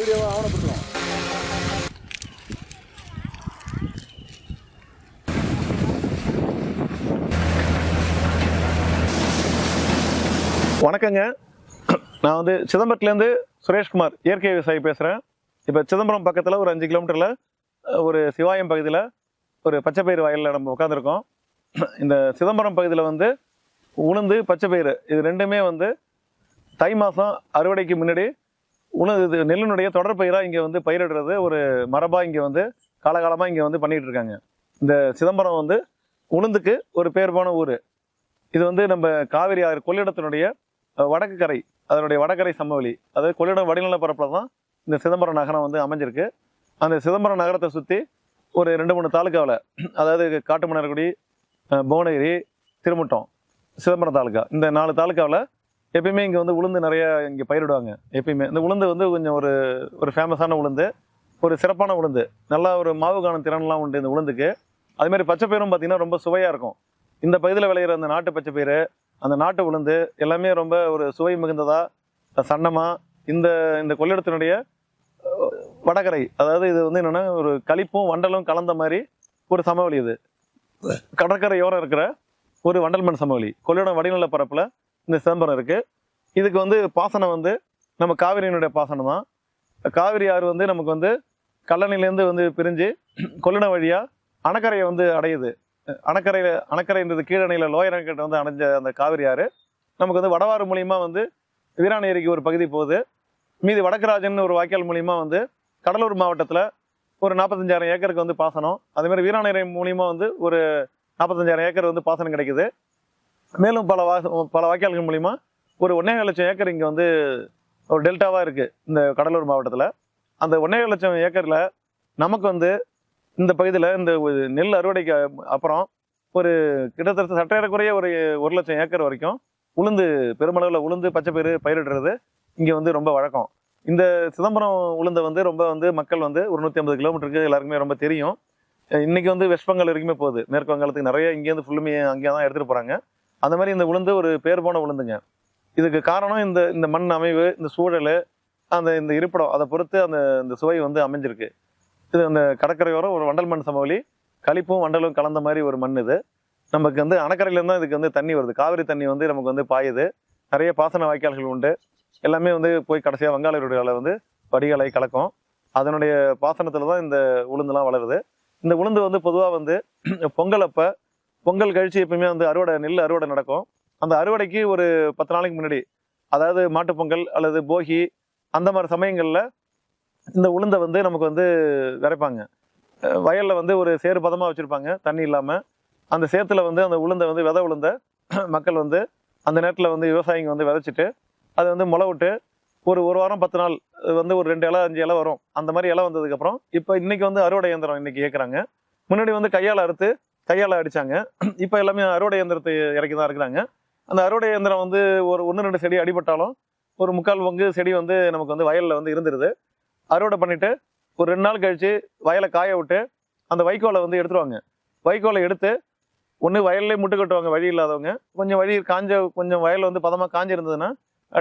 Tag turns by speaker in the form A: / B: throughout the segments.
A: வீடியோவை ஆவணப்படுத்துவோம்
B: வணக்கங்க. நான் வந்து சிதம்பரத்துலேருந்து சுரேஷ்குமார் இயற்கை விவசாயி பேசுகிறேன் இப்போ சிதம்பரம் பக்கத்தில் ஒரு அஞ்சு கிலோமீட்டரில் ஒரு சிவாயம் பகுதியில் ஒரு பச்சைப்பயிறு வயலில் நம்ம உட்காந்துருக்கோம் இந்த சிதம்பரம் பகுதியில் வந்து உளுந்து பச்சைப்பயிறு இது ரெண்டுமே வந்து தை மாதம் அறுவடைக்கு முன்னாடி உணவு இது நெல்லினுடைய தொடர் பயிராக இங்கே வந்து பயிரிடுறது. ஒரு மரபாக இங்கே வந்து காலகாலமாக இங்கே வந்து பண்ணிகிட்டு இருக்காங்க இந்த சிதம்பரம் வந்து உளுந்துக்கு ஒரு பேர் போன ஊர். இது வந்து நம்ம காவிரி ஆறு கொள்ளிடத்தினுடைய வடக்கு கரை அதனுடைய வடகரை சமவெளி. அதாவது கொள்ளிடம் வடிநில பரப்பில் தான் இந்த சிதம்பரம் நகரம் வந்து அமைஞ்சிருக்கு. அந்த சிதம்பரம் நகரத்தை சுற்றி ஒரு ரெண்டு மூணு தாலுக்காவில் அதாவது காட்டுமணர்குடி புவனகிரி திருமுட்டம் சிதம்பரம் தாலுக்கா இந்த நாலு தாலுக்காவில் எப்பயுமே இங்கே வந்து உளுந்து நிறைய இங்கே பயிரிடுவாங்க எப்பயுமே. இந்த உளுந்து வந்து கொஞ்சம் ஒரு ஒரு ஃபேமஸான உளுந்து ஒரு சிறப்பான உளுந்து. நல்லா ஒரு மாவு காணும் திறன்லாம் உண்டு இந்த உளுந்துக்கு. அது மாதிரி பச்சை பயிரும் பார்த்தீங்கன்னா ரொம்ப சுவையாக இருக்கும். இந்த பகுதியில் விளையிற அந்த நாட்டு பச்சை பயிறு அந்த நாட்டு உளுந்து எல்லாமே ரொம்ப ஒரு சுவை மிகுந்ததா சன்னமாக இந்த இந்த கொள்ளிடத்தினுடைய வடகரை. அதாவது இது வந்து என்னென்னா ஒரு களிப்பும் வண்டலும் கலந்த மாதிரி ஒரு சமவெளி இது. கடற்கரையோரம் இருக்கிற ஒரு வண்டல் மண் சமவெளி. கொள்ளிடம் வடிநில பரப்பில் இந்த சிதம்பரம் இருக்குது இதுக்கு வந்து பாசனம் வந்து நம்ம காவிரியினுடைய பாசனம் தான். காவிரி ஆறு வந்து நமக்கு வந்து கல்லணையிலேருந்து வந்து பிரிஞ்சு கொல்லின வழியாக அணக்கரையை வந்து அடையுது. அணக்கரையில் அணக்கரைன்றது கீழணையில் லோயர் அணைக்கட்டை வந்து அடைஞ்ச அந்த காவிரி ஆறு. நமக்கு வந்து வடவாறு மூலியமா வந்து வீராணேரிக்கு ஒரு பகுதி போகுது. மீதி வடக்கராஜன் ஒரு வாய்க்கால் மூலியமா வந்து கடலூர் மாவட்டத்தில் ஒரு நாற்பத்தஞ்சாயிரம் ஏக்கருக்கு வந்து பாசனம். அதேமாதிரி வீராணேரி வீராணரை மூலியமா வந்து ஒரு நாற்பத்தஞ்சாயிரம் ஏக்கர் வந்து பாசனம் கிடைக்குது. மேலும் பல வா பல வாய்க்கால்கள் மூலிமா ஒரு ஒன்றே லட்சம் ஏக்கர் இங்கே வந்து ஒரு டெல்டாவாக இருக்குது இந்த கடலூர் மாவட்டத்தில். அந்த ஒன்றே லட்சம் ஏக்கரில் நமக்கு வந்து இந்த பகுதியில் இந்த நெல் அறுவடைக்கு அப்புறம் ஒரு கிட்டத்தட்ட சற்றேறக்குறைய ஒரு ஒரு லட்சம் ஏக்கர் வரைக்கும் உளுந்து பெருமளவில் உளுந்து பச்சைப்பயிறு பயிரிடுறது இங்கே வந்து ரொம்ப வழக்கம். இந்த சிதம்பரம் உளுந்தை வந்து ரொம்ப வந்து மக்கள் வந்து ஒரு நூற்றி ஐம்பது கிலோமீட்டருக்கு எல்லாருக்குமே ரொம்ப தெரியும். இன்றைக்கி வந்து வெஸ்ட் பெங்கால் வரைக்குமே போகுது. மேற்கு வங்காளத்துக்கு நிறைய இங்கேருந்து ஃபுல்லுமே அங்கேயே தான் எடுத்துகிட்டு போகிறாங்க அந்த மாதிரி இந்த உளுந்து ஒரு பேர் போன உளுந்துங்க. இதுக்கு காரணம் இந்த இந்த மண் அமைவு இந்த சூழல் அந்த இந்த இருப்பிடம் அதை பொறுத்து அந்த இந்த சுவை வந்து அமைஞ்சிருக்கு. இது அந்த கடற்கரையோரம் ஒரு வண்டல் மண் சமவெளி களிப்பும் வண்டலும் கலந்த மாதிரி ஒரு மண் இது. நமக்கு வந்து அணக்கரையிலேருந்து தான் இதுக்கு வந்து தண்ணி வருது. காவிரி தண்ணி வந்து நமக்கு வந்து பாயுது. நிறைய பாசன வாய்க்கால்கள் உண்டு. எல்லாமே வந்து போய் கடைசியாக வங்காளருடைய வந்து வடிகாலை கலக்கும். அதனுடைய பாசனத்தில் தான் இந்த உளுந்துலாம் வளருது. இந்த உளுந்து வந்து பொதுவாக வந்து பொங்கல் அப்போ பொங்கல் கழிச்சு எப்பவுமே வந்து அறுவடை நெல் அறுவடை நடக்கும். அந்த அறுவடைக்கு ஒரு பத்து நாளைக்கு முன்னாடி அதாவது மாட்டுப்பொங்கல் அல்லது போகி அந்த மாதிரி சமயங்களில் இந்த உளுந்தை வந்து நமக்கு வந்து விதைப்பாங்க. வயலில் வந்து ஒரு சேறு பதமாக வச்சுருப்பாங்க தண்ணி இல்லாமல் அந்த சேத்துல வந்து அந்த உளுந்தை வந்து விதை உளுந்த மக்கள் வந்து அந்த நேரத்தில் வந்து விவசாயிங்க வந்து விதைச்சிட்டு அதை வந்து முளை விட்டு ஒரு ஒரு வாரம் பத்து நாள் அது வந்து ஒரு ரெண்டு இலை அஞ்சு இலை வரும். அந்த மாதிரி இலை வந்ததுக்கப்புறம் இப்போ இன்றைக்கி வந்து அறுவடை இயந்திரம் இன்றைக்கி ஏற்கிறாங்க முன்னாடி வந்து கையால் அறுத்து கையால் அடிச்சாங்க. இப்போ எல்லாமே அறுவடை இயந்திரத்தை இறக்கி தான் இருக்கிறாங்க. அந்த அறுவடை இயந்திரம் வந்து ஒரு ஒன்று ரெண்டு செடி அடிபட்டாலும் ஒரு முக்கால் பங்கு செடி வந்து நமக்கு வந்து வயலில் வந்து இருந்துருது. அறுவடை பண்ணிவிட்டு ஒரு ரெண்டு நாள் கழித்து வயலை காய விட்டு அந்த வைக்கோலை வந்து எடுத்துருவாங்க. வைக்கோலை எடுத்து ஒன்று வயல்லே முட்டு கட்டுவாங்க வழி இல்லாதவங்க. கொஞ்சம் வழி காஞ்ச கொஞ்சம் வயல் வந்து பதமாக காஞ்சிருந்ததுன்னா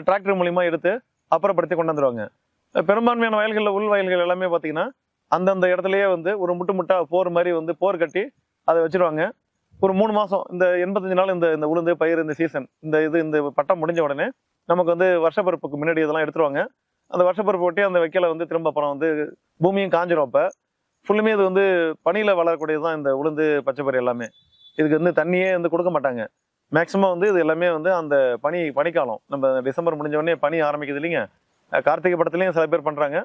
B: டிராக்டர் மூலிமா எடுத்து அப்புறப்படுத்தி கொண்டாந்துருவாங்க பெரும்பான்மையான வயல்களில் உள் வயல்கள் எல்லாமே பார்த்தீங்கன்னா அந்தந்த இடத்துலையே வந்து ஒரு முட்டு முட்டா போர் மாதிரி வந்து போர் கட்டி அதை வச்சிருவாங்க. ஒரு மூணு மாதம் இந்த எண்பத்தஞ்சு நாள் இந்த இந்த உளுந்து பயிர் இந்த சீசன் இந்த இது இந்த பட்டம் முடிஞ்ச உடனே நமக்கு வந்து வருஷப்பருப்புக்கு முன்னாடி இதெல்லாம் எடுத்துருவாங்க. அந்த வருஷப்பருப்பு ஒட்டி அந்த வைக்கலை வந்து திரும்ப அப்புறம் வந்து பூமியும் காஞ்சிரும் அப்போ. ஃபுல்லுமே இது வந்து பனியில் வளரக்கூடியது தான் இந்த உளுந்து பச்சைப்பயிர் எல்லாமே. இதுக்கு வந்து தண்ணியே வந்து கொடுக்க மாட்டாங்க. மேக்ஸிமம் வந்து இது எல்லாமே வந்து அந்த பனி பனிக்காலம். நம்ம டிசம்பர் முடிஞ்ச உடனே பனி ஆரம்பிக்குது இல்லைங்க. கார்த்திகை பட்டத்துலையும் சில பேர் பண்ணுறாங்க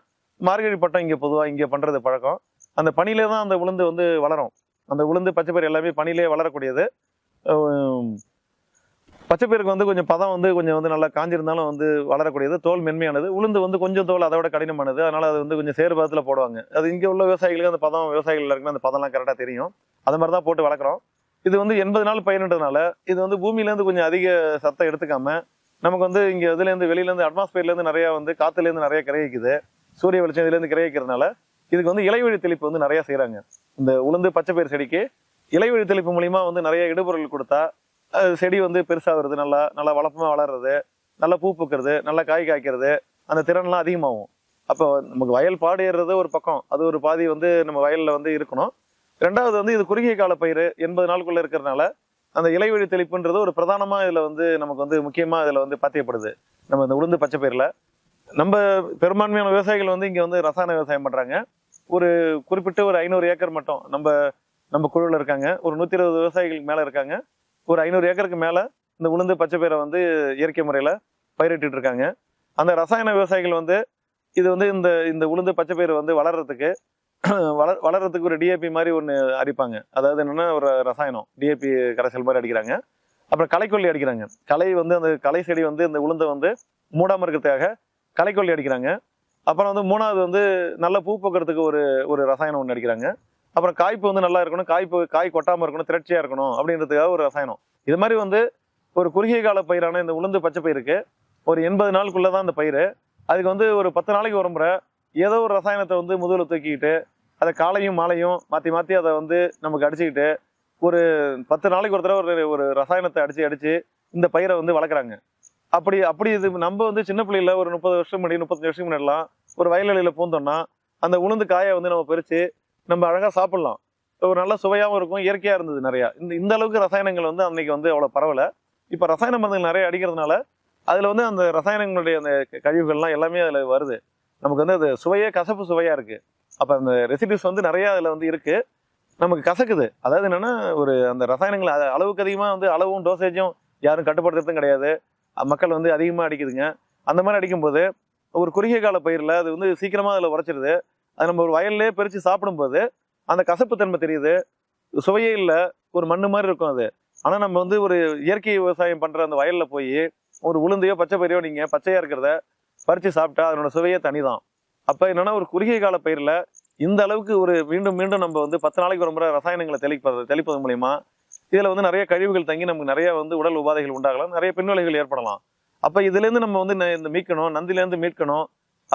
B: மார்கழி பட்டம் இங்கே பொதுவாக இங்கே பண்ணுறது பழக்கம். அந்த பனியிலே தான் அந்த உளுந்து வந்து வளரும். அந்த உளுந்து பச்சைப்பயிறு எல்லாமே பனியிலே வளரக்கூடியது. பச்சைப்பயிருக்கு வந்து கொஞ்சம் பதம் வந்து கொஞ்சம் வந்து நல்லா காஞ்சிருந்தாலும் வந்து வளரக்கூடியது. தோல் மென்மையானது. உளுந்து வந்து கொஞ்சம் தோல் அதை விட கடினமானது. அதனால் அது வந்து கொஞ்சம் சேறு பதத்தில் போடுவாங்க. அது இங்கே உள்ள விவசாயிகளுக்கு அந்த பதம் விவசாயிகள் எல்லாருக்குமே அந்த பதம்லாம் கரெக்டாக தெரியும். அது மாதிரி தான் போட்டு வளர்க்குறோம். இது வந்து எண்பது நாள் பயிர்ன்றதுனால இது வந்து பூமியிலேருந்து கொஞ்சம் அதிக சத்தம் எடுத்துக்காம நமக்கு வந்து இங்கே இதுலேருந்து வெளியிலேருந்து அட்மாஸ்பியர்லேருந்து நிறையா வந்து காற்றுலேருந்து நிறைய கிரகிக்குது. சூரிய வெளிச்சம் இதுலேருந்து கிரகிக்கிறதுனால இதுக்கு வந்து இலைவழி தெளிப்பு வந்து நிறைய செய்கிறாங்க இந்த உளுந்து பச்சைப்பயிர் செடிக்கு இலைவழி தெளிப்பு மூலிமா வந்து நிறைய இடுபொருள் கொடுத்தா செடி வந்து பெருசாகிறது நல்லா நல்லா வளப்பமாக வளர்றது நல்லா பூ பூக்கிறது நல்லா காய் காய்க்கிறது அந்த திறன்லாம் அதிகமாகும். அப்போ நமக்கு வயல் பாடு ஏறுறது ஒரு பக்கம். அது ஒரு பாதி வந்து நம்ம வயலில் வந்து இருக்கணும். ரெண்டாவது வந்து இது குறுகிய கால பயிர் எண்பது நாளுக்குள்ளே இருக்கிறதுனால அந்த இலைவழி தெளிப்புன்றது ஒரு பிரதானமாக இதில் வந்து நமக்கு வந்து முக்கியமாக இதில் வந்து பாத்தியப்படுது. நம்ம இந்த உளுந்து பச்சை பயிரில் நம்ம பெரும்பான்மையான விவசாயிகள் வந்து இங்கே வந்து ரசாயன விவசாயம் பண்ணுறாங்க ஒரு குறிப்பிட்ட ஒரு ஐநூறு ஏக்கர் மட்டும் நம்ம நம்ம குழுவில் இருக்காங்க. ஒரு நூற்றி இருபது விவசாயிகளுக்கு மேலே இருக்காங்க. ஒரு ஐநூறு ஏக்கருக்கு மேலே இந்த உளுந்து பச்சை பயிரை வந்து இயற்கை முறையில் பயிரிட்டு இருக்காங்க. அந்த ரசாயன விவசாயிகள் வந்து இது வந்து இந்த இந்த உளுந்து பச்சை பயிர் வந்து வளர்றதுக்கு வளர் வளர்றதுக்கு ஒரு டிஏபி மாதிரி ஒன்று அடிப்பாங்க. அதாவது என்னென்னா ஒரு ரசாயனம். டிஏபி கரைசல் மாதிரி அடிக்கிறாங்க. அப்புறம் களைக்கொல்லி அடிக்கிறாங்க. களை வந்து அந்த களை செடி வந்து இந்த உளுந்தை வந்து மூடாமல் இருக்கிறதுக்காக களைக்கொல்லி அடிக்கிறாங்க. அப்புறம் வந்து மூணாவது வந்து நல்ல பூ பூக்கிறதுக்கு ஒரு ஒரு ரசாயனம் ஒன்று அடிக்கிறாங்க. அப்புறம் காய்ப்பு வந்து நல்லா இருக்கணும். காய்ப்பு காய் கொட்டாமல் இருக்கணும் திரட்சியாக இருக்கணும் அப்படின்றதுக்காக ஒரு ரசாயனம். இது மாதிரி வந்து ஒரு குறுகிய கால பயிரான இந்த உளுந்து பச்சை பயிருக்கு ஒரு எண்பது நாளுக்குள்ளே தான் இந்த பயிர். அதுக்கு வந்து ஒரு பத்து நாளைக்கு ஒரு முறை ஏதோ ஒரு ரசாயனத்தை வந்து முதுகில் தூக்கிக்கிட்டு அதை காலையும் மாலையும் மாற்றி மாற்றி அதை வந்து நமக்கு அடிச்சுக்கிட்டு ஒரு பத்து நாளைக்கு ஒரு தடவை ஒரு ஒரு ரசாயனத்தை அடித்து அடித்து இந்த பயிரை வந்து வளர்க்குறாங்க. அப்படி அப்படி இது நம்ம வந்து சின்ன பிள்ளையில ஒரு முப்பது வருஷம் முன்னாடி முப்பத்தஞ்சு வருஷம் முன்னாடிலாம் ஒரு வயல்வெளியில பூந்தோம்னா அந்த உளுந்து காயை வந்து நம்ம பறிச்சு நம்ம அழகா சாப்பிடலாம். ஒரு நல்ல சுவையாகவும் இருக்கும் இயற்கையா இருந்தது நிறையா. இந்த இந்த அளவுக்கு ரசாயனங்கள் வந்து அன்னைக்கு வந்து அவ்வளோ பரவல. இப்போ ரசாயன மருந்துகள் நிறைய அடிக்கிறதுனால அதில் வந்து அந்த ரசாயனங்களுடைய அந்த கழிவுகள்லாம் எல்லாமே அதில் வருது. நமக்கு வந்து அது சுவையே கசப்பு சுவையாக இருக்குது அப்போ அந்த ரெசிடியூஸ் வந்து நிறையா அதில் வந்து இருக்குது நமக்கு கசக்குது. அதாவது என்னென்னா ஒரு அந்த ரசாயனங்கள் அளவுக்கு அதிகமாக வந்து அளவும் டோசேஜும் யாரும் கட்டுப்படுத்துறதும் கிடையாது. மக்கள் வந்து அதிகமாக அடிக்குதுங்க. அந்த மாதிரி அடிக்கும்போது ஒரு குறுகிய கால பயிரில் அது வந்து சீக்கிரமாக அதில் உரைச்சிருது அது நம்ம ஒரு வயல்லே பறித்து சாப்பிடும்போது அந்த கசப்பு தன்மை தெரியுது. சுவையே இல்லை. ஒரு மண்ணு மாதிரி இருக்கும் அது. ஆனால் நம்ம வந்து ஒரு இயற்கை விவசாயம் பண்ணுற அந்த வயலில் போய் ஒரு உளுந்தையோ பச்சை பயிரையோ நீங்கள் பச்சையாக இருக்கிறத பறித்து சாப்பிட்டா அதனோட சுவையே தனி தான் அப்போ என்னன்னா ஒரு குறுகிய கால பயிரில் இந்த அளவுக்கு ஒரு மீண்டும் மீண்டும் நம்ம வந்து பத்து நாளைக்கு ஒரு முறை ரசாயனங்களை தெளிப்பது தெளிப்பது மூலயமா இதில் வந்து நிறைய கழிவுகள் தங்கி நமக்கு நிறைய வந்து உடல் உபாதைகள் உண்டாகலாம். நிறைய பின்விளைகள் ஏற்படலாம். அப்போ இதுலேருந்து நம்ம வந்து ந- இந்த மீட்கணும் நந்திலேருந்து மீட்கணும்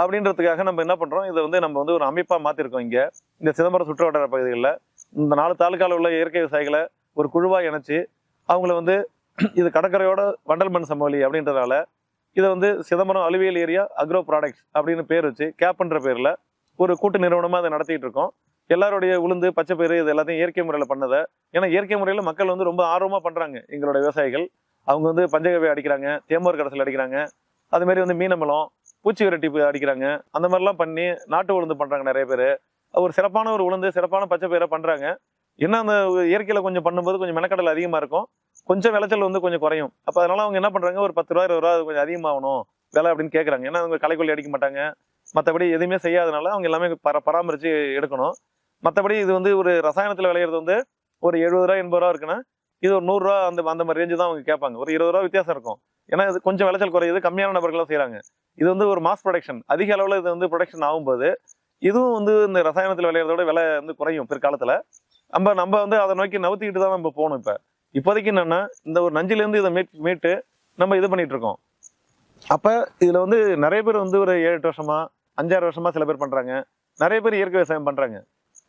B: அப்படின்றதுக்காக நம்ம என்ன பண்ணுறோம் இதை வந்து நம்ம வந்து ஒரு அமைப்பாக மாற்றிருக்கோம் இங்கே. இந்த சிதம்பரம் சுற்றுவட்டார பகுதிகளில் இந்த நாலு தாலுக்கால உள்ள இயற்கை விவசாயிகளை ஒரு குழுவாக இணைச்சி அவங்கள வந்து இது கடற்கரையோட வண்டல் மண் சமவெளி அப்படின்றதால இதை வந்து Chidambaram alluvial area agro products அப்படின்னு பேர் வச்சு கேப்ன்ற பேரில் ஒரு கூட்டு நிறுவனமாக அதை நடத்திட்டு இருக்கோம். எல்லாருடைய உளுந்து பச்சை பயிறு இது எல்லாத்தையும் இயற்கை முறையில் பண்ணதை. ஏன்னா இயற்கை முறையில் மக்கள் வந்து ரொம்ப ஆர்வமாக பண்ணுறாங்க எங்களோட விவசாயிகள். அவங்க வந்து பஞ்சகவி அடிக்கிறாங்க தேமோர் கடைசல் அடிக்கிறாங்க. அதுமாரி வந்து மீனமலம் பூச்சி விரட்டி அடிக்கிறாங்க. அந்த மாதிரிலாம் பண்ணி நாட்டு உளுந்து பண்ணுறாங்க நிறைய பேர். ஒரு சிறப்பான ஒரு உளுந்து சிறப்பான பச்சை பயிரை பண்றாங்க. என்ன அந்த இயற்கையில் கொஞ்சம் பண்ணும்போது கொஞ்சம் மெனக்கடல் அதிகமாக இருக்கும். கொஞ்சம் விளைச்சல் வந்து கொஞ்சம் குறையும். அப்போ அதனால அவங்க என்ன பண்ணுறாங்க ஒரு பத்து ரூபா இருபது ரூபா கொஞ்சம் அதிகமாகணும் விலை அப்படின்னு கேட்குறாங்க ஏன்னா அவங்க களைக்கொல்லி அடிக்க மாட்டாங்க. மற்றபடி எதுவுமே செய்யாதனால அவங்க எல்லாமே பர பராமரித்து எடுக்கணும். மற்றபடி இது வந்து ஒரு ரசாயனத்தில் விளையிறது வந்து ஒரு எழுபது ரூபா எண்பது ரூபா இருக்குன்னா இது ஒரு நூறுரூவா அந்த அந்த மாதிரி ரேஞ்சு தான் அவங்க கேட்பாங்க. ஒரு இருபது ரூபா வித்தியாசம் இருக்கும். ஏன்னா இது கொஞ்சம் விளைச்சல் குறையுது கம்மியான நபர்களாக செய்கிறாங்க இது வந்து ஒரு மாஸ் ப்ரொடக்ஷன் அதிக அளவில் இது வந்து ப்ரொடக்ஷன் ஆகும்போது இதுவும் வந்து இந்த ரசாயனத்தில் விளையிறதோட விலை வந்து குறையும் பிற்காலத்தில். நம்ம நம்ம வந்து அதை நோக்கி நவுத்திக்கிட்டு தான் நம்ம போகணும் இப்போ. இப்போதைக்கு என்னென்னா இந்த ஒரு நஞ்சிலேருந்து இதை மீட் மீட்டு நம்ம இது பண்ணிகிட்டு இருக்கோம். அப்போ இதில் வந்து நிறைய பேர் வந்து ஒரு ஏழு எட்டு வருஷமாக அஞ்சாறு வருஷமாக சில பேர் பண்ணுறாங்க நிறைய பேர் இயற்கை விவசாயம் பண்ணுறாங்க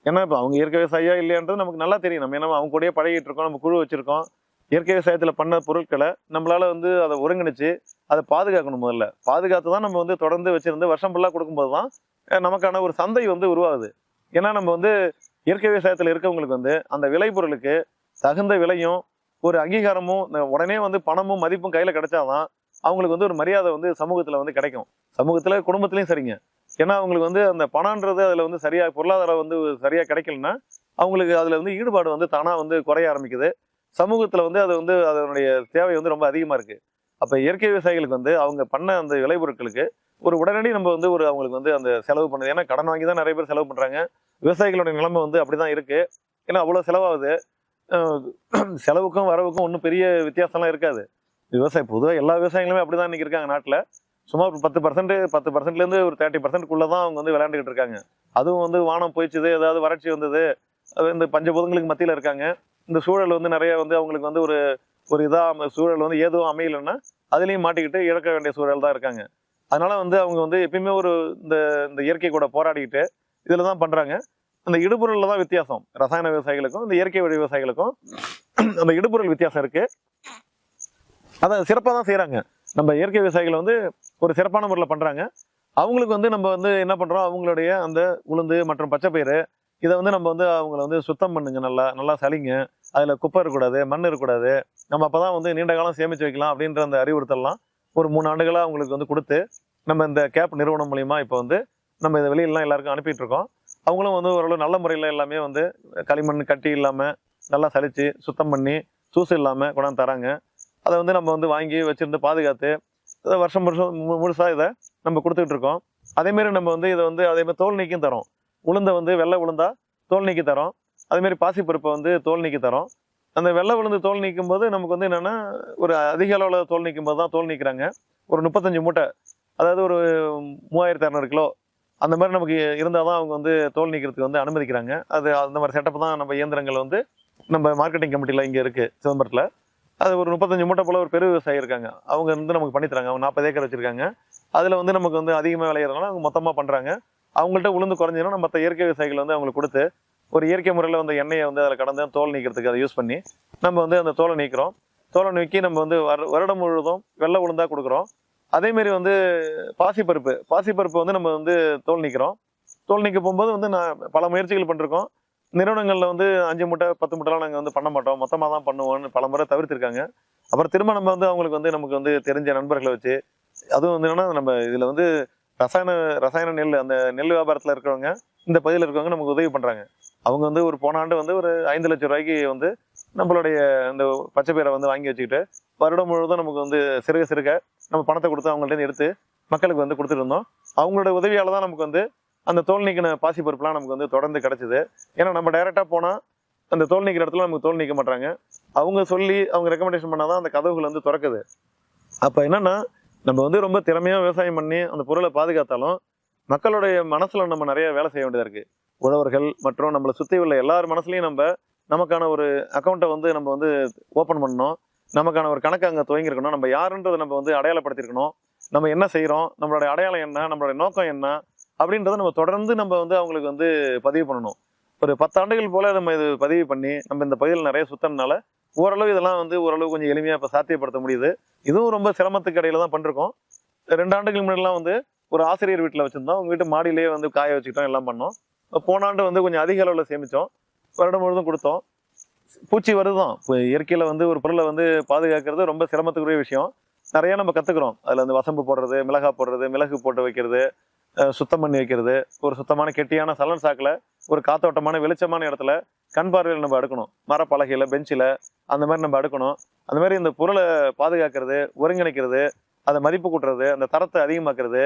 B: ஏன்னா இப்போ அவங்க இயற்கை விவசாயியா இல்லையான்றது நமக்கு நல்லா தெரியும். நம்ம ஏன்னா அவங்க கூடயே பழகிட்டு இருக்கோம் நம்ம குழு வச்சிருக்கோம். இயற்கை விவசாயத்தில் பண்ண பொருட்களை நம்மளால வந்து அதை ஒருங்கிணைச்சு அதை பாதுகாக்கணும் முதல்ல. பாதுகாத்து தான் நம்ம வந்து தொடர்ந்து வச்சிருந்து வருஷம் ஃபுல்லாக கொடுக்கும்போது தான் நமக்கான ஒரு சந்தை வந்து உருவாகுது. ஏன்னா நம்ம வந்து இயற்கை விவசாயத்தில் இருக்கவங்களுக்கு வந்து அந்த விளைபொருளுக்கு தகுந்த விலையும் ஒரு அங்கீகாரமும் உடனே வந்து பணமும் மதிப்பும் கையில் கிடைச்சாதான் அவங்களுக்கு வந்து ஒரு மரியாதை வந்து சமூகத்தில் வந்து கிடைக்கும். சமூகத்தில் குடும்பத்துலேயும் சரிங்க. ஏன்னா அவங்களுக்கு வந்து அந்த பணம்ன்றது அதில் வந்து சரியாக பொருளாதாரம் வந்து சரியாக கிடைக்கலன்னா அவங்களுக்கு அதில் வந்து ஈடுபாடு வந்து தானாக வந்து குறைய ஆரம்பிக்குது. சமூகத்தில் வந்து அது வந்து அதனுடைய தேவை வந்து ரொம்ப அதிகமாக இருக்குது அப்போ இயற்கை விவசாயிகளுக்கு வந்து அவங்க பண்ண அந்த விளைபொருட்களுக்கு ஒரு உடனடி நம்ம வந்து ஒரு அவங்களுக்கு வந்து அந்த செலவு பண்ணுது. ஏன்னா கடன் வாங்கி தான் நிறைய பேர் செலவு பண்ணுறாங்க விவசாயிகளுடைய நிலைமை வந்து அப்படிதான் இருக்குது ஏன்னா அவ்வளோ செலவாகுது. செலவுக்கும் வரவுக்கும் ஒன்றும் பெரிய வித்தியாசம்லாம் இருக்காது. விவசாயம் பொதுவாக எல்லா விவசாயிகளுமே அப்படிதான் இன்னைக்கு இருக்காங்க நாட்டில். சும்மா ஒரு பத்து பர்சன்ட் பத்து பர்சன்ட்லேருந்து ஒரு தேர்ட்டி பர்சன்ட்குள்ளே தான் அவங்க வந்து விளையாண்டுக்கிட்டு இருக்காங்க. அதுவும் வந்து வானம் போயிடுச்சுது ஏதாவது வறட்சி வந்தது இந்த பஞ்சபூதங்களுக்கு மத்தியில் இருக்காங்க. இந்த சூழல் வந்து நிறைய வந்து அவங்களுக்கு வந்து ஒரு ஒரு இதாக சூழல் வந்து எதுவும் அமையலைன்னா அதுலேயும் மாட்டிக்கிட்டு இழக்க வேண்டிய சூழல் தான் இருக்காங்க. அதனால வந்து அவங்க வந்து எப்பயுமே ஒரு இந்த இந்த இயற்கை கூட போராடிக்கிட்டு இதில் தான் பண்ணுறாங்க அந்த இடுபொருளில் தான் வித்தியாசம். ரசாயன விவசாயிகளுக்கும் இந்த இயற்கை வழி விவசாயிகளுக்கும் அந்த இடுபொருள் வித்தியாசம் இருக்கு. அதை சிறப்பாக தான் செய்கிறாங்க நம்ம இயற்கை விவசாயிகள் வந்து ஒரு சிறப்பான முறையில் பண்ணுறாங்க அவங்களுக்கு வந்து நம்ம வந்து என்ன பண்ணுறோம் அவங்களுடைய அந்த உளுந்து மற்றும் பச்சை பயிறு இதை வந்து நம்ம வந்து அவங்கள வந்து சுத்தம் பண்ணுங்க நல்லா. நல்லா சளிங்க. அதில் குப்பை இருக்கக்கூடாது மண் இருக்கக்கூடாது. நம்ம அப்போ தான் வந்து நீண்ட காலம் சேமித்து வைக்கலாம் அப்படின்ற அந்த அறிவுறுத்தல்லாம் ஒரு மூணு ஆண்டுகளாக அவங்களுக்கு வந்து கொடுத்து நம்ம இந்த கேப் நிறுவனம் மூலிமா இப்போ வந்து நம்ம இதை வெளியிலாம் எல்லாருக்கும் அனுப்பிட்டு இருக்கோம். அவங்களும் வந்து ஓரளவு நல்ல முறையில் எல்லாமே வந்து களிமண் கட்டி இல்லாமல் நல்லா சளிச்சு சுத்தம் பண்ணி சூசு இல்லாமல் கொண்டாந்து தராங்க. அதை வந்து நம்ம வந்து வாங்கி வச்சுருந்து பாதுகாத்து இதை வருஷம் வருஷம் மு- இதை நம்ம கொடுத்துட்டு இருக்கோம். அதேமாரி நம்ம வந்து இதை வந்து அதே மாதிரி தோல் நீக்கியும் தரோம். உளுந்தை வந்து வெள்ளை உளுந்தா தோல் நீக்கி தரோம். அதேமாரி பாசிப்பருப்பை வந்து தோல் நீக்கி தரோம். அந்த வெள்ளை உளுந்து தோல் நீக்கும் போது நமக்கு வந்து என்னென்னா ஒரு அதிக அளவில் தோல் நீக்கும் போது தான் தோல் நீக்கிறாங்க. ஒரு முப்பத்தஞ்சு மூட்டை அதாவது ஒரு மூவாயிரத்தி இரநூறு கிலோ அந்த மாதிரி நமக்கு இருந்தால் தான் அவங்க வந்து தோல் நீக்கிறதுக்கு வந்து அனுமதிக்கிறாங்க. அது அந்த மாதிரி செட்டப் தான் நம்ம இயந்திரங்கள் வந்து நம்ம மார்க்கெட்டிங் கமிட்டியில் இங்கே இருக்குது சிதம்பரத்தில். அது ஒரு முப்பத்தஞ்சு மூட்டை போல ஒரு பெரு விவசாயி இருக்காங்க. அவங்க வந்து நமக்கு பண்ணித்தராங்க அவங்க நாற்பது ஏக்கர் வச்சிருக்காங்க. அதில் வந்து நமக்கு வந்து அதிகமாக விளையிறதுனால அவங்க மொத்தமாக பண்ணுறாங்க அவங்கள்ட்ட உளுந்து குறைஞ்சினா நம்ம மற்ற இயற்கை விவசாயிகள் வந்து அவங்களுக்கு கொடுத்து ஒரு இயற்கை முறையில் வந்து எண்ணெயை வந்து அதில் கடந்து தோல் நீக்கிறதுக்கு அதை யூஸ் பண்ணி நம்ம வந்து அந்த தோலை நீக்கிறோம். தோலை நீக்கி நம்ம வந்து வரு- வருடம் முழுவதும் வெள்ளை உளுந்தாக கொடுக்குறோம். அதேமாரி வந்து பாசிப்பருப்பு பாசிப்பருப்பு வந்து நம்ம வந்து தோல் நீக்கிறோம். தோல் நீக்க போகும்போது வந்து நான் பல முயற்சிகள் பண்ணிருக்கோம். நிறுவனங்களில் வந்து அஞ்சு மூட்டை பத்து மூட்டைலாம் நாங்கள் வந்து பண்ண மாட்டோம். மொத்தமாக தான் பண்ணுவோம்னு பல முறை தவிர்த்திருக்காங்க. அப்புறம் திரும்ப நம்ம வந்து அவங்களுக்கு வந்து நமக்கு வந்து தெரிஞ்ச நண்பர்களை வச்சு அதுவும் வந்து என்னன்னா நம்ம இதில் வந்து ரசாயன ரசாயன நெல் அந்த நெல் வியாபாரத்தில் இருக்கிறவங்க இந்த பகுதியில் இருக்கிறவங்க நமக்கு உதவி பண்ணுறாங்க அவங்க வந்து ஒரு போன ஆண்டு வந்து ஒரு ஐந்து லட்சம் ரூபாய்க்கு வந்து நம்மளுடைய இந்த பச்சை பயிரை வந்து வாங்கி வச்சுக்கிட்டு வருடம் முழுவதும் நமக்கு வந்து சிறுக சிறுக நம்ம பணத்தை கொடுத்து அவங்கள்ட்ட எடுத்து மக்களுக்கு வந்து கொடுத்துட்டு இருந்தோம். அவங்களோட உதவியால் தான் நமக்கு வந்து அந்த தோல் நீக்கின பாசி பருப்புலாம் நமக்கு வந்து தொடர்ந்து கிடச்சிது. ஏன்னா நம்ம டைரெக்டாக போனால் அந்த தோல் நீக்கிற இடத்துல நமக்கு தோல் நீக்க மாட்டாங்க. அவங்க சொல்லி அவங்க ரெக்கமெண்டேஷன் பண்ணால் தான் அந்த கதவுகள் வந்து திறக்குது. அப்போ என்னென்னா நம்ம வந்து ரொம்ப திறமையாக விவசாயம் பண்ணி அந்த பொருளை பாதுகாத்தாலும் மக்களுடைய மனசில் நம்ம நிறைய வேலை செய்ய வேண்டியதாக இருக்குது உழவர்கள் மற்றும் நம்மளை சுற்றி உள்ள எல்லார் மனசுலையும் நம்ம நமக்கான ஒரு அக்கௌண்ட்டை வந்து நம்ம வந்து ஓப்பன் பண்ணணும். நமக்கான ஒரு கணக்கு அங்கே துவங்கியிருக்கணும். நம்ம யாருன்றதை நம்ம வந்து அடையாளப்படுத்தியிருக்கணும். நம்ம என்ன செய்கிறோம் நம்மளுடைய அடையாளம் என்ன? நம்மளுடைய நோக்கம் என்ன? அப்படின்றத நம்ம தொடர்ந்து நம்ம வந்து அவங்களுக்கு வந்து பதிவு பண்ணணும். ஒரு பத்தாண்டுகள் போல நம்ம இது பதிவு பண்ணி நம்ம இந்த பகுதியில் நிறைய சுத்தம்னால ஓரளவு இதெல்லாம் வந்து ஓரளவு கொஞ்சம் எளிமையாக இப்போ சாத்தியப்படுத்த முடியுது. இதுவும் ரொம்ப சிரமத்துக்கு இடையில தான் பண்ணிருக்கோம். ரெண்டு ஆண்டுகள் முன்னாடிலாம் வந்து ஒரு ஆசிரியர் வீட்டில் வச்சிருந்தோம். அவங்க வீட்டு மாடியிலேயே வந்து காய வச்சுக்கிட்டோம் எல்லாம் பண்ணோம். இப்ப போன ஆண்டு வந்து கொஞ்சம் அதிக அளவில் சேமித்தோம் வருடம் முழுதும் கொடுத்தோம். பூச்சி வருதுதான். இயற்கையில் இயற்கையில வந்து ஒரு பொருளை வந்து பாதுகாக்கிறது ரொம்ப சிரமத்துக்குரிய விஷயம். நிறைய நம்ம கற்றுக்குறோம் அதில் வந்து வசம்பு போடுறது மிளகா போடுறது மிளகு போட்டு வைக்கிறது சுத்தம் பண்ணி வைக்கிறது ஒரு சுத்தமான கெட்டியான சலன் சாக்கில் ஒரு காத்தோட்டமான வெளிச்சமான இடத்துல கண் பார்வையில் நம்ம அடுக்கணும். மரப்பலகையில் பெஞ்சில் அந்த மாதிரி நம்ம அடுக்கணும். அந்த மாதிரி இந்த பொருளை பாதுகாக்கிறது ஒருங்கிணைக்கிறது அதை மதிப்பு கூட்டுறது அந்த தரத்தை அதிகமாக்குறது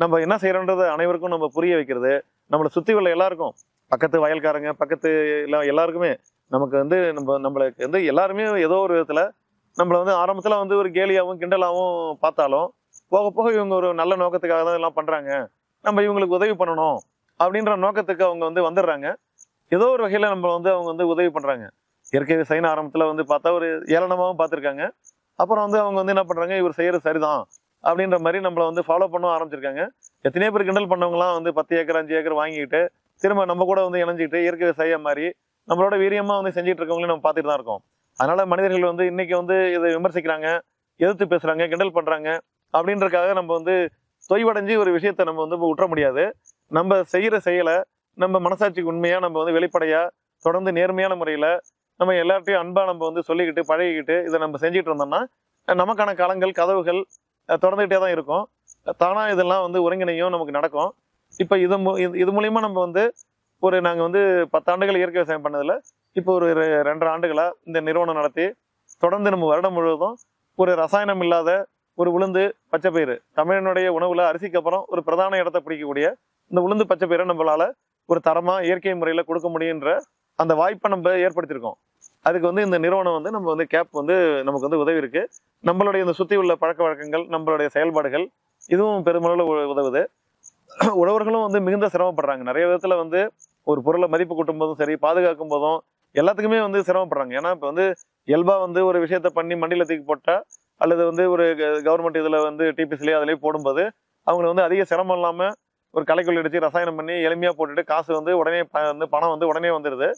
B: நம்ம என்ன செய்கிறோன்றது அனைவருக்கும் நம்ம புரிய வைக்கிறது நம்மளை சுற்றி உள்ள எல்லாருக்கும் பக்கத்து வயல்காரங்க பக்கத்து எல்லாம் எல்லாருக்குமே நமக்கு வந்து நம்ம நம்மளுக்கு வந்து எல்லாருமே ஏதோ ஒரு விதத்தில் நம்மளை வந்து ஆரம்பத்தில் வந்து ஒரு கேலியாகவும் கிண்டலாகவும் பார்த்தாலும் போக போக இவங்க ஒரு நல்ல நோக்கத்துக்காக தான் எல்லாம் பண்ணுறாங்க நம்ம இவங்களுக்கு உதவி பண்ணணும் அப்படின்ற நோக்கத்துக்கு அவங்க வந்து வந்துடுறாங்க. ஏதோ ஒரு வகையில் நம்ம வந்து அவங்க வந்து உதவி பண்ணுறாங்க இயற்கை விவசாயின்னு ஆரம்பத்தில் வந்து பார்த்தா ஒரு ஏளனமாகவும் பார்த்துருக்காங்க. அப்புறம் வந்து அவங்க வந்து என்ன பண்ணுறாங்க இவர் செய்கிறது சரிதான் அப்படின்ற மாதிரி நம்மளை வந்து ஃபாலோ பண்ண ஆரம்பிச்சிருக்காங்க. எத்தனையோ பேர் கிண்டல் பண்ணவங்களாம் வந்து பத்து ஏக்கர் அஞ்சு ஏக்கர் வாங்கிக்கிட்டு திரும்ப நம்ம கூட வந்து இணைஞ்சிக்கிட்டு இயற்கை விவசாயியா மாதிரி நம்மளோட வீரியமாக வந்து செஞ்சுட்டு இருக்கவங்களையும் நம்ம பார்த்துட்டு தான் இருக்கோம். அதனால மனிதர்கள் வந்து இன்னைக்கு வந்து இதை விமர்சிக்கிறாங்க எதிர்த்து பேசுகிறாங்க கிண்டல் பண்ணுறாங்க அப்படின்றக்காக நம்ம வந்து தொய்வடைஞ்சு ஒரு விஷயத்த நம்ம வந்து விட்டுற முடியாது. நம்ம செய்கிற செயலை நம்ம மனசாட்சிக்கு உண்மையாக நம்ம வந்து வெளிப்படையாக தொடர்ந்து நேர்மையான முறையில் நம்ம எல்லார்ட்டையும் அன்பாக நம்ம வந்து சொல்லிக்கிட்டு பழகிக்கிட்டு இதை நம்ம செஞ்சுட்டு இருந்தோம்னா நமக்கான களங்கள் கதவுகள் அஹ், திறந்துகிட்டே தான் இருக்கும். தானாக இதெல்லாம் வந்து ஒருங்கிணையும் நமக்கு நடக்கும். இப்போ இது இது- இது நம்ம வந்து ஒரு நாங்கள் வந்து பத்தாண்டுகள் இயற்கை விவசாயம் பண்ணதில் இப்போ ஒரு ரெ- ரெண்டரை ஆண்டுகளாக இந்த நிறுவனம் நடத்தி தொடர்ந்து நம்ம வருடம் முழுவதும் ஒரு ரசாயனம் இல்லாத ஒரு உளுந்து பச்சைப்பயிறு. தமிழனுடைய உணவுல அரிசிக்கு அப்புறம் ஒரு பிரதான இடத்தை பிடிக்கக்கூடிய இந்த உளுந்து பச்சைப்பயிரை நம்மளால ஒரு தரமா இயற்கை முறையில கொடுக்க முடியுன்ற அந்த வாய்ப்பை நம்ம ஏற்படுத்தியிருக்கோம். அதுக்கு வந்து இந்த நிறுவனம் வந்து நம்ம வந்து கேப் வந்து நமக்கு வந்து உதவி இருக்கு. நம்மளுடைய இந்த சுத்தி உள்ள பழக்க வழக்கங்கள் நம்மளுடைய செயல்பாடுகள் இதுவும் பெருமளவில் உதவுது. உழவர்களும் வந்து மிகுந்த சிரமப்படுறாங்க. நிறைய விதத்துல வந்து ஒரு பொருளை மதிப்பு கூட்டும் போதும் சரி பாதுகாக்கும் போதும் எல்லாத்துக்குமே வந்து சிரமப்படுறாங்க. ஏன்னா இப்போ வந்து இயல்பா வந்து ஒரு விஷயத்த பண்ணி மண்டியில தூக்கி போட்டால் அல்லது வந்து ஒரு கவர்மெண்ட் இதில் வந்து டிபிசிலேயே அதிலேயே போடும்போது அவங்களை வந்து அதிக சிரமம் இல்லாமல் ஒரு கலைக்குள் அடித்து ரசாயனம் பண்ணி எளிமையாக போட்டுட்டு காசு வந்து உடனே ப- வந்து பணம் வந்து உடனே வந்துடுது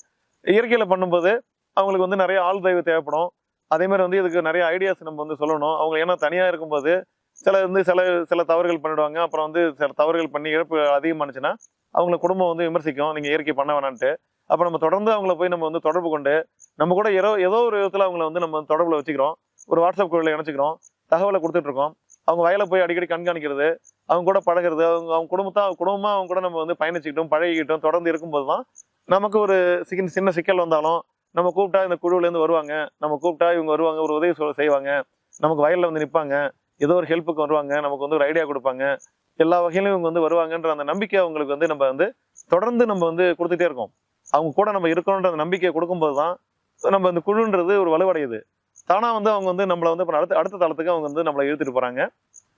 B: இயற்கையில் பண்ணும்போது அவங்களுக்கு வந்து நிறைய ஆள் தயவு தேவைப்படும். அதே மாதிரி வந்து இதுக்கு நிறைய ஐடியாஸ் நம்ம வந்து சொல்லணும். அவங்க ஏன்னா தனியாக இருக்கும்போது சில வந்து சில சில தவறுகள் பண்ணிடுவாங்க. அப்புறம் வந்து சில தவறுகள் பண்ணி இழப்பு அதிகமானுச்சுன்னா அவங்கள குடும்பம் வந்து விமர்சிக்கும். நீங்கள் இயற்கை பண்ண வேணான்ட்டு. அப்போ நம்ம தொடர்ந்து அவங்கள போய் நம்ம வந்து தொடர்பு கொண்டு நம்ம கூட ஏதோ ஏதோ ஒரு விதத்தில் அவங்கள வந்து நம்ம தொடர்பில் வச்சுக்கிறோம். ஒரு வாட்ஸ்அப் குழுவில் இணைச்சிக்கிறோம். தகவலை கொடுத்துட்ருக்கோம். அவங்க வயலை போய் அடிக்கடி கண்காணிக்கிறது அவங்க கூட பழகுறது அவங்க அவங்க குடும்பத்தா குடும்பமாக அவங்க கூட நம்ம வந்து பயணிச்சுக்கிட்டோம் பழகிக்கிட்டோம் தொடர்ந்து இருக்கும்போது தான் நமக்கு ஒரு சிக்கன் சின்ன சிக்கல் வந்தாலும் நம்ம கூப்பிட்டா இந்த குழுவிலேருந்து வருவாங்க. நம்ம கூப்பிட்டா இவங்க வருவாங்க ஒரு உதவி சொ- செய்வாங்க. நமக்கு வயலில் வந்து நிற்பாங்க ஏதோ ஒரு ஹெல்ப்புக்கு வருவாங்க. நமக்கு வந்து ஒரு ஐடியா கொடுப்பாங்க. எல்லா வகையிலும் இவங்க வந்து வருவாங்கன்ற அந்த நம்பிக்கை அவங்களுக்கு வந்து நம்ம வந்து தொடர்ந்து நம்ம வந்து கொடுத்துட்டே இருக்கோம். அவங்க கூட நம்ம இருக்கணுன்ற அந்த நம்பிக்கையை கொடுக்கும்போது தான் நம்ம இந்த குழுன்றது ஒரு வலுவடையுது. தானாக வந்து அவங்க வந்து நம்மளை வந்து இப்போ அடுத்த அடுத்த தளத்துக்கு அவங்க வந்து நம்மளை இழுத்துட்டு போகிறாங்க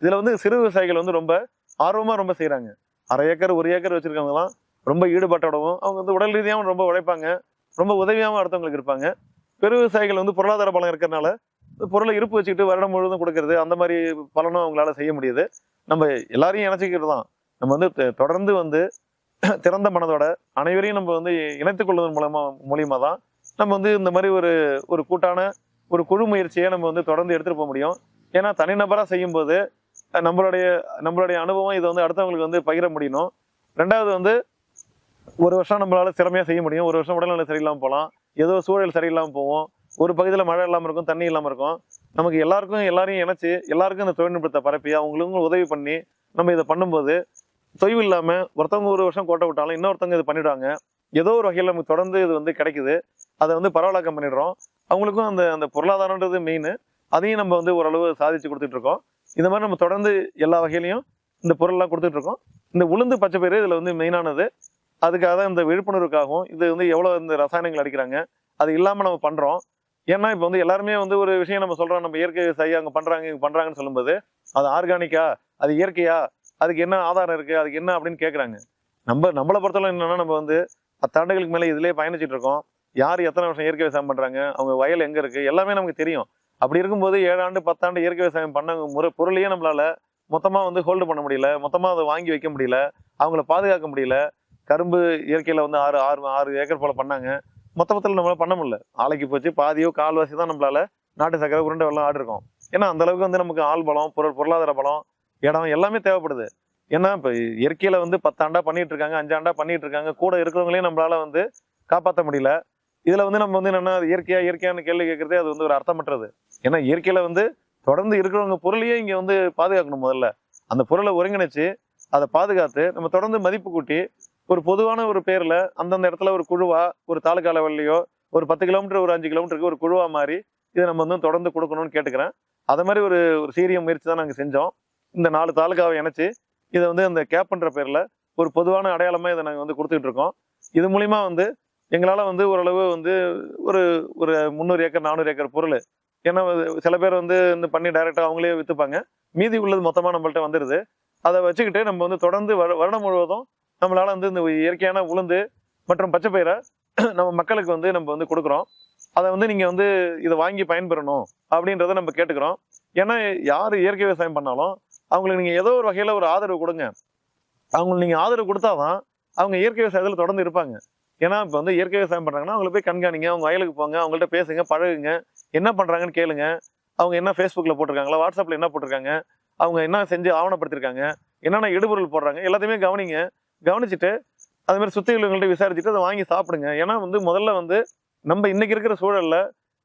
B: இதில் வந்து சிறு விவசாயிகள் வந்து ரொம்ப ஆர்வமாக ரொம்ப செய்கிறாங்க அரை ஏக்கர் ஒரு ஏக்கர் வச்சுருக்கவங்கலாம் ரொம்ப ஈடுபாட்டோடவும் அவங்க வந்து உடல் ரீதியாகவும் ரொம்ப உழைப்பாங்க. ரொம்ப உதவியாகவும் அடுத்தவங்களுக்கு இருப்பாங்க. பெரு விவசாயிகள் வந்து பொருளாதார பலம் இருக்கிறனால பொருளை இருப்பு வச்சுக்கிட்டு வருடம் முழுவதும் கொடுக்கறது அந்த மாதிரி பலனும் அவங்களால செய்ய முடியுது. நம்ம எல்லாரையும் இணைச்சிக்கிறது தான். நம்ம வந்து தொடர்ந்து வந்து திறந்த மனதோட அனைவரையும் நம்ம வந்து இணைத்துக் கொள்வதன் மூலமா மூலியமா தான் நம்ம வந்து இந்த மாதிரி ஒரு ஒரு கூட்டான ஒரு குழு முயற்சியை நம்ம வந்து தொடர்ந்து எடுத்துட்டு போக முடியும். ஏன்னா தனிநபராக செய்யும்போது நம்மளுடைய நம்மளுடைய அனுபவம் இதை வந்து அடுத்தவங்களுக்கு வந்து பகிர முடியணும். ரெண்டாவது வந்து ஒரு வருஷம் நம்மளால திறமையாக செய்ய முடியும். ஒரு வருஷம் உடல்நிலை சரியில்லாமல் போகலாம். ஏதோ சூழல் சரியில்லாமல் போவோம். ஒரு பகுதியில் மழை இல்லாமல் இருக்கும் தண்ணி இல்லாமல் இருக்கும். நமக்கு எல்லாருக்கும் எல்லாரையும் இணைச்சி எல்லாருக்கும் இந்த தொழில்நுட்பத்தை பரப்பி அவங்களுக்கும் உதவி பண்ணி நம்ம இதை பண்ணும்போது தொய்வு இல்லாமல் ஒருத்தவங்க ஒரு வருஷம் கோட்டை விட்டாலும் இன்னொருத்தவங்க இது பண்ணிவிடுவாங்க ஏதோ ஒரு வகையில் நமக்கு தொடர்ந்து இது வந்து கிடைக்குது. அதை வந்து பரவலாக்கம் பண்ணிடுறோம். அவங்களுக்கும் அந்த அந்த பொருளாதாரன்றது மெயின் அதையும் நம்ம வந்து ஓரளவு சாதிச்சு கொடுத்துட்டு இருக்கோம் இந்த மாதிரி நம்ம தொடர்ந்து எல்லா வகையிலையும் இந்த பொருள்லாம் கொடுத்துட்டு இருக்கோம் இந்த உளுந்து பச்சை பயிறு இதில் வந்து மெயினானது அதுக்காக தான் இந்த விழிப்புணர்வுக்காகவும் இது வந்து எவ்வளோ இந்த ரசாயனங்கள் அடிக்கிறாங்க அது இல்லாமல் நம்ம பண்ணுறோம் ஏன்னா இப்போ வந்து எல்லாருமே வந்து ஒரு விஷயம் நம்ம சொல்கிறோம் நம்ம இயற்கை சரியாக அங்கே பண்ணுறாங்க இங்கே பண்ணுறாங்கன்னு சொல்லும்போது அது ஆர்கானிக்கா அது இயற்கையா அதுக்கு என்ன ஆதாரம் இருக்குது அதுக்கு என்ன அப்படின்னு கேட்குறாங்க நம்ம நம்மளை பொறுத்தவரை என்னன்னா நம்ம வந்து பத்தாண்டுகளுக்கு மேலே இதிலே பயணிச்சுட்டு இருக்கோம் யார் எத்தனை வருஷம் இயற்கை விவசாயம் பண்ணுறாங்க அவங்க வயல் எங்கே இருக்குது எல்லாமே நமக்கு தெரியும். அப்படி இருக்கும்போது ஏழாண்டு பத்தாண்டு இயற்கை விவசாயம் பண்ண முறை பொருளையே நம்மளால மொத்தமாக வந்து ஹோல்டு பண்ண முடியல. மொத்தமாக அதை வாங்கி வைக்க முடியல. அவங்கள பாதுகாக்க முடியல. கரும்பு இயற்கையில் வந்து ஆறு ஆறு ஆறு ஏக்கர் போல் பண்ணாங்க. மொத்த மொத்தத்தில் நம்மளால் பண்ண முடியல. ஆலைக்கு போச்சு பாதியோ கால்வாசி தான் நம்மளால நாட்டு சக்கரை உருண்டை வெள்ளம் ஆடு இருக்கோம். ஏன்னா அந்த அளவுக்கு வந்து நமக்கு ஆள் பலம் பொருள் பொருளாதார பலம் இடம் எல்லாமே தேவைப்படுது. ஏன்னா இப்போ இயற்கையில் வந்து பத்தாண்டா பண்ணிட்டு இருக்காங்க அஞ்சாண்டா பண்ணிட்டு இருக்காங்க. கூட இருக்கிறவங்களையும் நம்மளால வந்து காப்பாற்ற முடியல. இதில் வந்து நம்ம வந்து என்னன்னா அது இயற்கையான கேள்வி கேட்குறதே அது வந்து ஒரு அர்த்தமற்றது. ஏன்னா இயற்கையில் வந்து தொடர்ந்து இருக்கிறவங்க பொருளையே இங்கே வந்து பாதுகாக்கணும் முதல்ல. அந்த பொருளை ஒருங்கிணைச்சு அதை பாதுகாத்து நம்ம தொடர்ந்து மதிப்பு கூட்டி ஒரு பொதுவான ஒரு பேரில் அந்தந்த இடத்துல ஒரு குழுவா ஒரு தாலுக்கா லெவல்லையோ ஒரு பத்து கிலோமீட்டர் ஒரு அஞ்சு கிலோமீட்டருக்கு ஒரு குழுவா மாதிரி இதை நம்ம வந்து தொடர்ந்து கொடுக்கணும்னு கேட்டுக்கிறேன். அதை மாதிரி ஒரு ஒரு சீரிய முயற்சி தான் நாங்கள் செஞ்சோம். இந்த நாலு தாலுக்காவை இணைச்சி இதை வந்து அந்த கேப்ன்ற பேரில் ஒரு பொதுவான அடையாளமாக இதை நாங்கள் வந்து கொடுத்துட்ருக்கோம் இது மூலிமா வந்து எங்களால் வந்து ஓரளவு வந்து ஒரு ஒரு முந்நூறு ஏக்கர் நானூறு ஏக்கர் பொருள். ஏன்னா அது சில பேர் வந்து இந்த பண்ணி டைரெக்டாக அவங்களே விற்றுப்பாங்க மீதி உள்ளது மொத்தமாக நம்மள்ட்ட வந்துடுது அதை வச்சுக்கிட்டு நம்ம வந்து தொடர்ந்து வ வருடம் முழுவதும் நம்மளால் வந்து இந்த இயற்கையான உளுந்து மற்றும் பச்சை பயிரை நம்ம மக்களுக்கு வந்து நம்ம வந்து கொடுக்குறோம். அதை வந்து நீங்கள் வந்து இதை வாங்கி பயன்பெறணும் அப்படின்றத நம்ம கேட்டுக்கிறோம். ஏன்னா யார் இயற்கை விவசாயம் பண்ணாலும் அவங்களுக்கு நீங்கள் ஏதோ ஒரு வகையில் ஒரு ஆதரவு கொடுங்க. அவங்களுக்கு நீங்கள் ஆதரவு கொடுத்தாதான் அவங்க இயற்கை விவசாயத்தில் தொடர்ந்து இருப்பாங்க. ஏன்னா இப்போ வந்து இயற்கை விவசாயம் பண்ணுறாங்கன்னா அவங்களை போய் கண்காணிங்க அவங்க வயலுக்கு போங்க அவங்கள்ட்ட பேசுங்க பழகுங்க. என்ன பண்ணுறாங்கன்னு கேளுங்க. அவங்க என்ன ஃபேஸ்புக்கில் போட்டிருக்காங்களா வாட்ஸ்அப்பில் என்ன போட்டிருக்காங்க அவங்க என்ன செஞ்சு ஆவணப்படுத்திருக்காங்க என்னென்ன இடுபொருள் போடுறாங்க எல்லாத்தையுமே கவனிங்க. கவனிச்சுட்டு அதுமாதிரி சுத்தி உள்ளவங்கள்ட்ட விசாரிச்சுட்டு அதை வாங்கி சாப்பிடுங்க. ஏன்னா வந்து முதல்ல வந்து நம்ம இன்னைக்கு இருக்கிற சூழலில்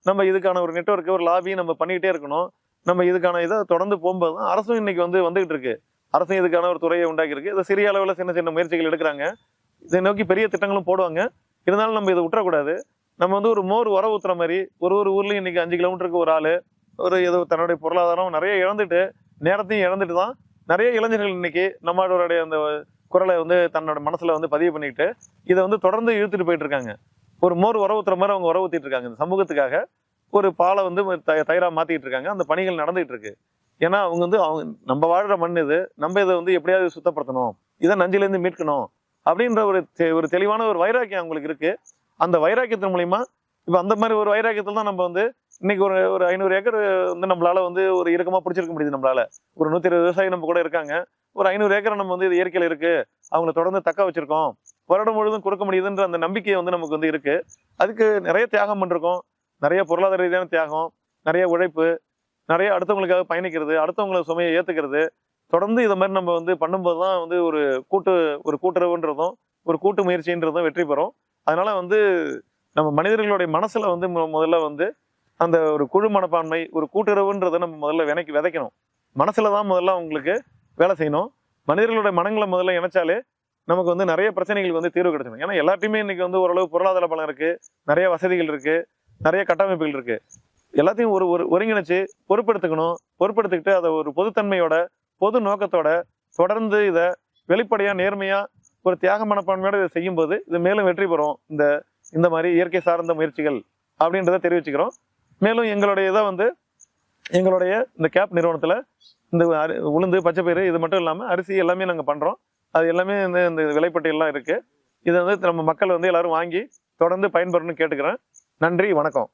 B: நம்ம இதுக்கான ஒரு நெட்வொர்க் ஒரு லாபி நம்ம பண்ணிக்கிட்டே இருக்கணும். நம்ம இதுக்கான இதை தொடர்ந்து போகும்போது தான் அரசும் இன்னைக்கு வந்து வந்துகிட்டு இருக்கு. அரசும் இதுக்கான ஒரு துறையை உண்டாக்கியிருக்கு. இதை சிறிய அளவில் சின்ன சின்ன முயற்சிகள் எடுக்கிறாங்க. இதை நோக்கி பெரிய திட்டங்களும் போடுவாங்க. இருந்தாலும் நம்ம இதை விட்டுறக்கூடாது. நம்ம வந்து ஒரு மோர் உர ஊத்துற மாதிரி ஒரு ஒரு ஊர்லேயும் இன்னைக்கு அஞ்சு கிலோமீட்டருக்கு ஒரு ஆள் ஒரு ஏதோ தன்னுடைய பொருளாதாரம் நிறைய இழந்துட்டு நேரத்தையும் இழந்துட்டு தான் நிறைய இளைஞர்கள் இன்னைக்கு நம்மளுடைய அந்த குரலை வந்து தன்னோட மனசில் வந்து பதிவு பண்ணிக்கிட்டு இதை வந்து தொடர்ந்து இழுத்துட்டு போயிட்டு இருக்காங்க. ஒரு மோர் உர ஊத்துற மாதிரி அவங்க உர ஊற்றிட்டு இருக்காங்க. இந்த சமூகத்துக்காக ஒரு பாலை வந்து த- மாற்றிக்கிட்டு இருக்காங்க. அந்த பணிகள் நடந்துகிட்டு இருக்கு. ஏன்னா அவங்க வந்து அவங்க நம்ம வாழ்கிற மண் இது. நம்ம இதை வந்து எப்படியாவது சுத்தப்படுத்தணும். இதை நஞ்சிலேருந்து மீட்கணும். அப்படின்ற ஒரு தெ- ஒரு தெளிவான ஒரு வைராக்கியம் அவங்களுக்கு இருக்கு. அந்த வைராக்கியத்தின் மூலியமா இப்போ அந்த மாதிரி ஒரு வைராக்கியத்தில் தான் நம்ம வந்து இன்னைக்கு ஒரு ஒரு ஐநூறு ஏக்கர் வந்து நம்மளால வந்து ஒரு இறுக்கமாக பிடிச்சிருக்க முடியுது நம்மளால. ஒரு நூற்றி இருபது விவசாயி நம்ம கூட இருக்காங்க. ஒரு ஐநூறு ஏக்கர் நம்ம வந்து இது இயற்கையில் இருக்கு. அவங்கள தொடர்ந்து தக்க வச்சிருக்கோம். வருடம் முழுவதும் கொடுக்க முடியுதுன்ற அந்த நம்பிக்கை வந்து நமக்கு வந்து இருக்கு. அதுக்கு நிறைய தியாகம் பண்ணிருக்கோம். நிறைய பொருளாதார ரீதியான தியாகம் நிறைய உழைப்பு நிறைய அடுத்தவங்களுக்காக பயணிக்கிறது அடுத்தவங்களை சுமையை ஏற்றுக்கிறது தொடர்ந்து இதை மாதிரி நம்ம வந்து பண்ணும்போது தான் வந்து ஒரு கூட்டு ஒரு கூட்டுறவுன்றதும் ஒரு கூட்டு முயற்சின்றதும் வெற்றி பெறும். அதனால வந்து நம்ம மனிதர்களுடைய மனசுல வந்து முதல்ல வந்து அந்த ஒரு குழு மனப்பான்மை ஒரு கூட்டுறவுன்றதை நம்ம முதல்ல வினைக்கு விதைக்கணும். மனசுல தான் முதல்ல அவங்களுக்கு வேலை செய்யணும். மனிதர்களுடைய மனங்களை முதல்ல இணைச்சாலே நமக்கு வந்து நிறைய பிரச்சனைகளுக்கு வந்து தீர்வு கிடைச்சிடும். ஏன்னா எல்லாத்தையுமே இன்னைக்கு வந்து ஓரளவு பொருளாதார பலம் இருக்கு நிறைய வசதிகள் இருக்கு நிறைய கட்டமைப்புகள் இருக்கு. எல்லாத்தையும் ஒரு ஒரு ஒருங்கிணைச்சு பொறுப்பெடுத்துக்கணும். பொறுப்பெடுத்துக்கிட்டு அதை ஒரு பொதுத்தன்மையோட பொது நோக்கத்தோட தொடர்ந்து இதை வெளிப்படையாக நேர்மையாக ஒரு தியாக மனப்பான்மையோட இதை செய்யும்போது இது மேலும் வெற்றி பெறும். இந்த இந்த மாதிரி இயற்கை சார்ந்த முயற்சிகள் அப்படின்றத தெரிவிச்சுக்கிறோம். மேலும் எங்களுடைய இதை வந்து எங்களுடைய இந்த கேப் நிறுவனத்தில் இந்த அரி- உளுந்து பச்சைப்பயிறு இது மட்டும் இல்லாமல் அரிசி எல்லாமே நாங்கள் பண்ணுறோம் அது எல்லாமே இந்த இந்த விலைப்பட்டியெல்லாம் இருக்குது இதை வந்து நம்ம மக்கள் வந்து எல்லாரும் வாங்கி தொடர்ந்து பயன்பெறணும்னு கேட்டுக்கிறேன். நன்றி வணக்கம்.